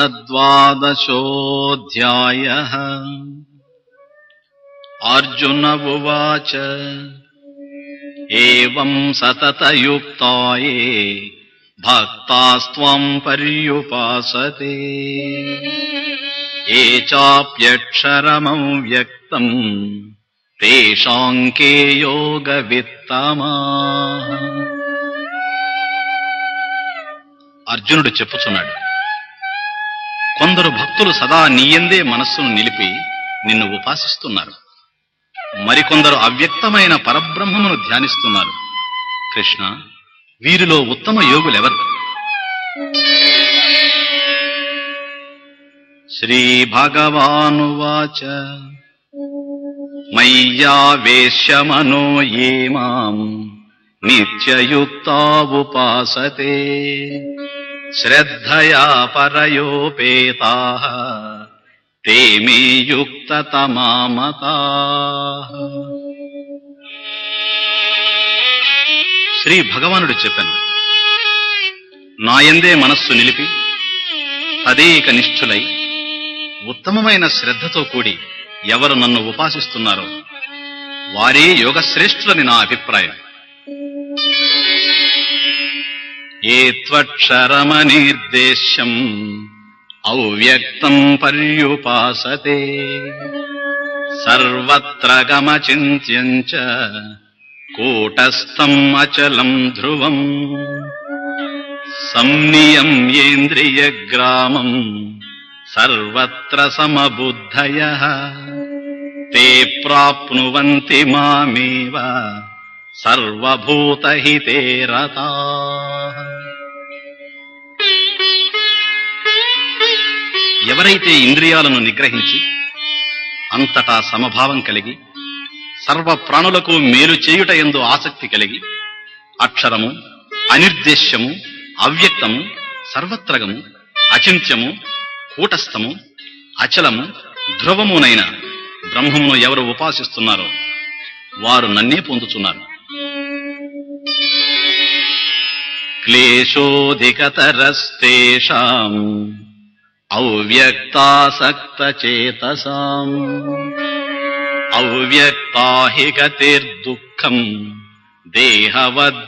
अथ द्वादशोऽध्यायः अर्जुन उवाच एवम् सततयुक्ताये भक्तास्त्वाम् पर्युपासते ये चाप्यक्षरमव्यक्तम् तेषाम् के योगवित्तमाः అర్జునుడు చెప్పుచున్నాడు కొందరు భక్తులు సదా నీయందే మనస్సును నిలిపి నిన్ను ఉపాసిస్తున్నారు. మరికొందరు అవ్యక్తమైన పరబ్రహ్మమును ధ్యానిస్తున్నారు. కృష్ణ వీరిలో ఉత్తమ యోగులెవరు? శ్రీ భగవానువాచ. మయ్యావేశ్యమనో ఏ మాం. నిత్యయుక్తా ఉపాసతే. శ్రద్ధయా పరయోపేతా తే మే యుక్తతమామతా శ్రీ భగవానుడు చెప్పాను నాయందే మనస్సు నిలిపి తదేక నిష్ఠులై ఉత్తమమైన శ్రద్ధతో కూడి ఎవరు నన్ను ఉపాసిస్తున్నారో వారే యోగశ్రేష్ఠులని నా అభిప్రాయం. ఏ త్వక్షరమనిర్దేశ్యం? అవ్యక్తం పర్యుపాసతే సర్వత్ర గమచింత్యం చ కూటస్థం అచలం ధ్రువం. సంనియమ్యేంద్రియగ్రామం సర్వత్ర సమబుద్ధయ. తే ప్రాప్నువంతి మామేవ సర్వభూతహితే రతా. ఎవరైతే ఇంద్రియాలను నిగ్రహించి అంతటా సమభావం కలిగి సర్వ ప్రాణులకు మేలు చేయుట ఎందు ఆసక్తి కలిగి అక్షరము అనిర్దేశ్యము అవ్యక్తము సర్వత్రగము అచింత్యము కూటస్థము అచలము ధ్రువమునైన బ్రహ్మమును ఎవరు ఉపాసిస్తున్నారో వారు నన్నే పొందుతున్నారు క్లేశోధికతరస్తేషాం అవ్యక్తాసక్తచేతసాం. అవ్యక్తాహి గతిర్దుఃఖం దేహవద్భిరవాప్యతే.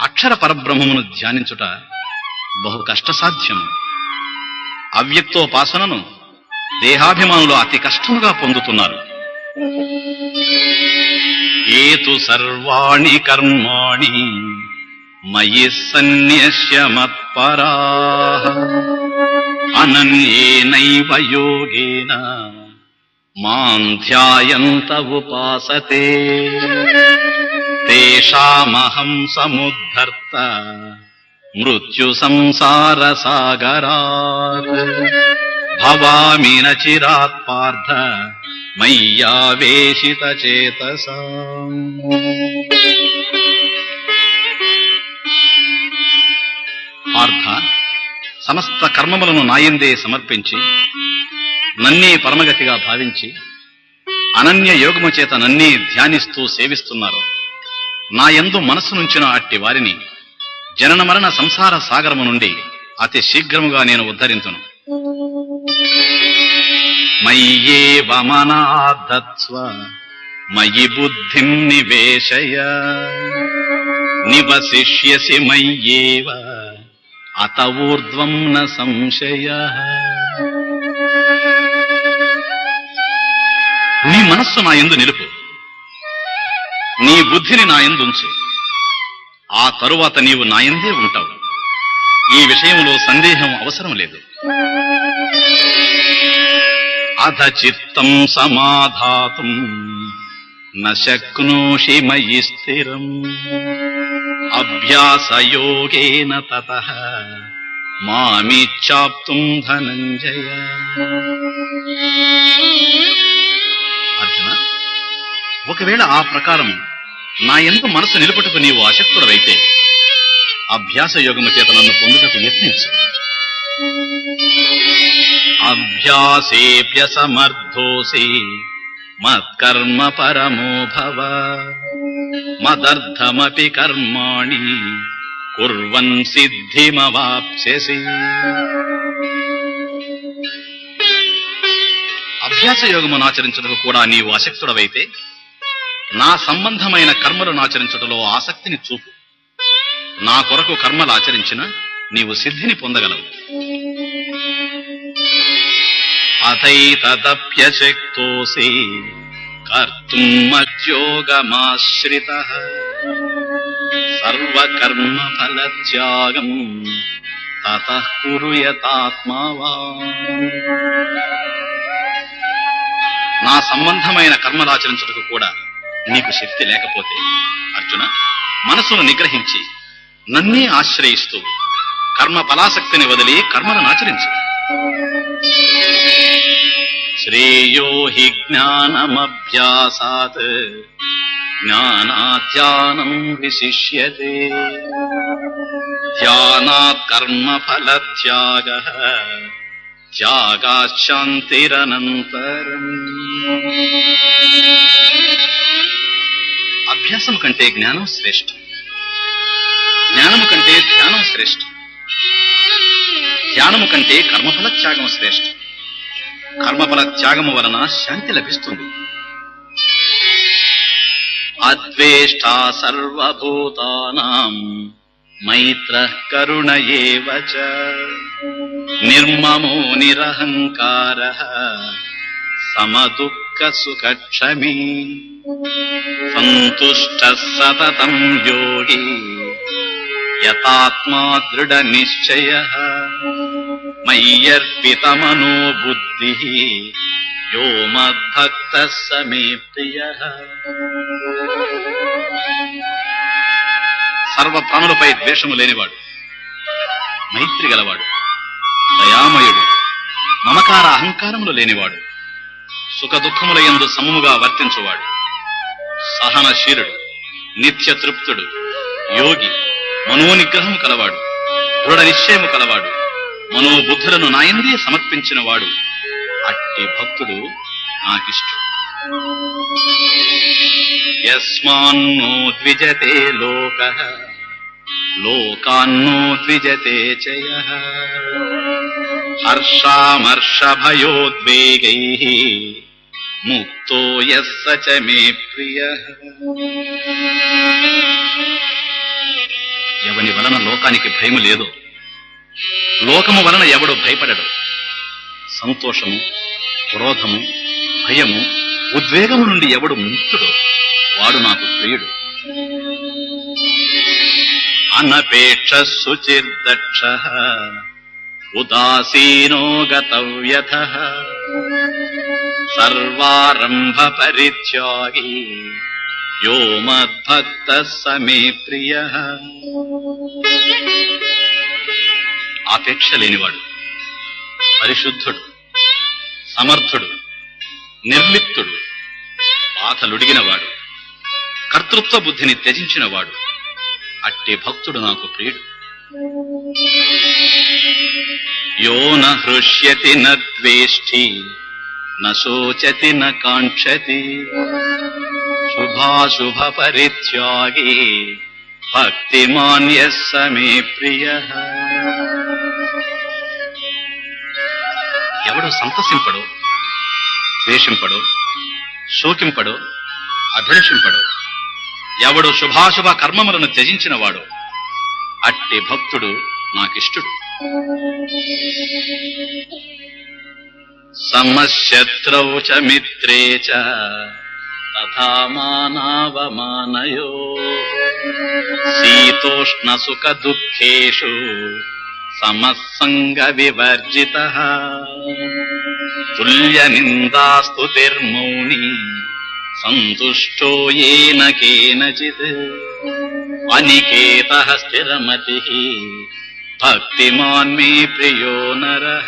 అక్షర పరబ్రహ్మమును ధ్యానించుట బహు కష్టసాధ్యము అవ్యక్తోపాసనను దేహాభిమానులు అతి కష్టముగా పొందుతున్నారు. ఏతు సర్వాణి కర్మాణి మయి సన్యస్య మత్పరా. అనన్యేనైవ యోగేన. మాం ధ్యాయంత ఉపాసతే. తేషామహం సముద్ధర్త. మృత్యు సంసార సాగరాత్ భవామి నచిరాత్ పార్థ. మయ్యావేశిత చేతసా. పార్థ సమస్త కర్మములను నాయందే సమర్పించి నన్నే పరమగతిగా భావించి అనన్య యోగము చేత నన్నే ధ్యానిస్తూ సేవిస్తున్నారు. నా యందు మనస్సు నుంచిన అట్టి వారిని జనన మరణ సంసార సాగరము నుండి అతి శీఘ్రముగా నేను ఉద్ధరింతును. మయ్యే మనాధత్స్వ మయి బుద్ధిం నివేశయ నివసిష్యసి మయ్యేవ. అత ఊర్ధ్వం న సంశయ. నీ మనస్సు నా ఎందు నిలుపు. నీ బుద్ధిని నా ఎందుంచు ఆ తరువాత నీవు నాయందే ఉంటావు. ఈ విషయంలో సందేహం అవసరం లేదు. అధ చిత్తం సమాధాతుం. నశక్నోషి మయి స్థిరం. అభ్యాసయోగేన తత. మామిచ్చాప్తుం ధనంజయ. అర్జున ఒకవేళ ఆ ప్రకారం నా ఎందు మనసు నిలబెట్టుకు నీవు అశక్తుడవైతే అభ్యాస యోగము చేత నన్ను పొందుటకు యత్నించు. అభ్యాసేప్యసమర్థోసి మత్కర్మ పరమో భవ మదర్థమపి కర్మాణి కుర్వన్ సిద్ధిమవాప్స్యసి అభ్యాస యోగమును ఆచరించుటకు కూడా నీవు అశక్తుడవైతే నా సంబంధమైన కర్మలను ఆచరించుటలో ఆసక్తిని చూపు. నా కొరకు కర్మలు ఆచరించిన నీవు సిద్ధిని పొందగలవు. అథైతదప్యశక్తోసి కర్తుం మద్యోగమాశ్రిత సర్వకర్మ కురుయతాత్మావా నా సంబంధమైన కర్మలాచరించుటకు కూడా నీకు శక్తి లేకపోతే అర్జున మనసును నిగ్రహించి నన్నే ఆశ్రయిస్తూ కర్మ ఫలాసక్తిని వదిలి కర్మలను ఆచరించు. శ్రేయో హి జ్ఞానమభ్యాసాత్ జ్ఞానాధ్యానం విశిష్యతే ధ్యానాత్ కర్మ ఫలత్యాగ త్యాగాశాంతిరనంతరం అభ్యాసం కంటే జ్ఞానం శ్రేష్టం జ్ఞానము కంటే ధ్యానం శ్రేష్టం ధ్యానము కంటే కర్మఫల త్యాగం శ్రేష్టం కర్మఫల త్యాగము వలన శాంతి లభిస్తుంది. అద్వేష్టా సర్వభూతానాం మైత్ర కరుణ ఏవ నిర్మమో నిరహంకార సమదుఃఖ సుఖక్షమీ. సంతుష్ట సతతం యోగి యథాత్మా దృఢ నిశ్చయ. మయ్యర్పితమనో బుద్ధి యో మద్భక్త సమే ప్రియ సర్వ ప్రాణులపై ద్వేషము లేనివాడు మైత్రి గలవాడు దయామయుడు మమకార అహంకారములు లేనివాడు సుఖ దుఃఖముల యందు సమముగా వర్తించువాడు సహనశీలుడు నిత్య తృప్తుడు యోగి మనోనిగ్రహము కలవాడు దృఢ నిశ్చయము కలవాడు మనోబుద్ధులను నాయందే సమర్పించిన వాడు అట్టి భక్తుడు నాకిష్టం. యస్మాన్నో ద్విజతే లోక లోకాన్నో ద్విజతే చయ. హర్షామర్షభయోద్వేగై ముక్తో ఎస్స చ మే ప్రియ. ఎవని వలన లోకానికి భయము లేదు లోకము వలన ఎవడు భయపడడు. సంతోషము క్రోధము భయము ఉద్వేగము నుండి ఎవడు ముక్తుడు వాడు నాకు ప్రియుడు. అనపేక్ష శుచిర్దక్ష ఉదాసీనో గతవ్యథ సర్వారంభ పరిత్యాగి యో మద్భక్త సమే ప్రియ ఆపేక్ష లేనివాడు. పరిశుద్ధుడు సమర్థుడు నిర్లిప్తుడు బాధలుడిగినవాడు కర్తృత్వ బుద్ధిని త్యజించినవాడు. అట్టి భక్తుడు నాకు ప్రియుడు. యో న హృష్యతి న ద్వేష్టి న న శుభాశుభ పరిత్యాగి భక్తిమాన్ యస్స మే ప్రియ. ఎవడు సంతసింపడు ద్వేషింపడు శోకింపడు అభిలషింపడు ఎవడు శుభాశుభ కర్మములను త్యజించినవాడు అట్టి భక్తుడు నాకిష్టుడు. సమశత్రౌ చ మిత్రే చ తథా మానావమానయో. శీతోష్ణ సుఖ దుఃఖేషు సమస్సంగ వివర్జిత తుల్య నిందాస్తుతిర్మౌని సంతుష్టో ఏన కేనచిత్. అనికేత స్థిరమతి. భక్తిమాన్ మే ప్రియో నర.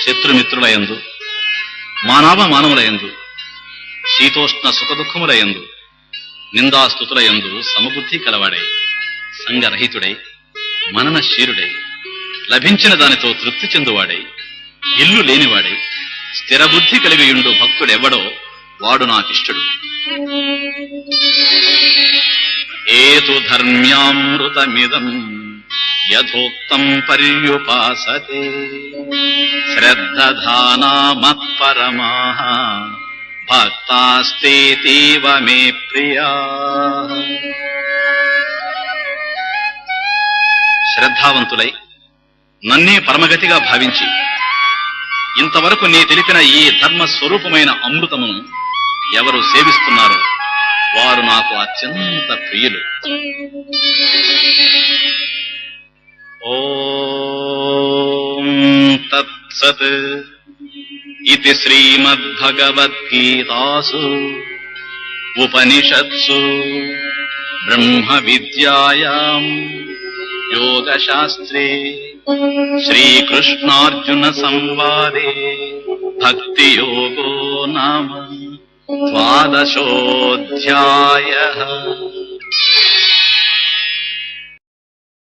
శత్రుమిత్రులయందు మానవ మానవులయందు శీతోష్ణ సుఖదుఖముల యందు నిందాస్తుతుల యందు సమబుద్ధి కలవాడై సంగరహితుడై మననశీరుడై లభించిన దానితో తృప్తి చెందువాడై ఇల్లు లేనివాడే స్థిర బుద్ధి కలిగియుండు భక్తుడెవ్వడో వాడు నాకిష్టుడు. ఏతు ధర్మ్యామృతమిదం యథోక్తం పర్యుపాసతే. శ్రద్ధానామత్పరమా భక్తాస్తేతీవ మే ప్రియా శ్రద్ధావంతులై నన్నే పరమగతిగా భావించి ఇంతవరకు నీ తెలిపిన ఈ ధర్మ స్వరూపమైన అమృతమును ఎవరు సేవిస్తున్నారో వారు నాకు అత్యంత ప్రియులు. ఓ తత్సత్ इति श्रीमद्भगवद्गीतासु उपनिषत्सु ब्रह्मविद्यायाम् योगशास्त्रे श्रीकृष्णार्जुनसंवादे भक्तियोगो नाम द्वादशोऽध्यायः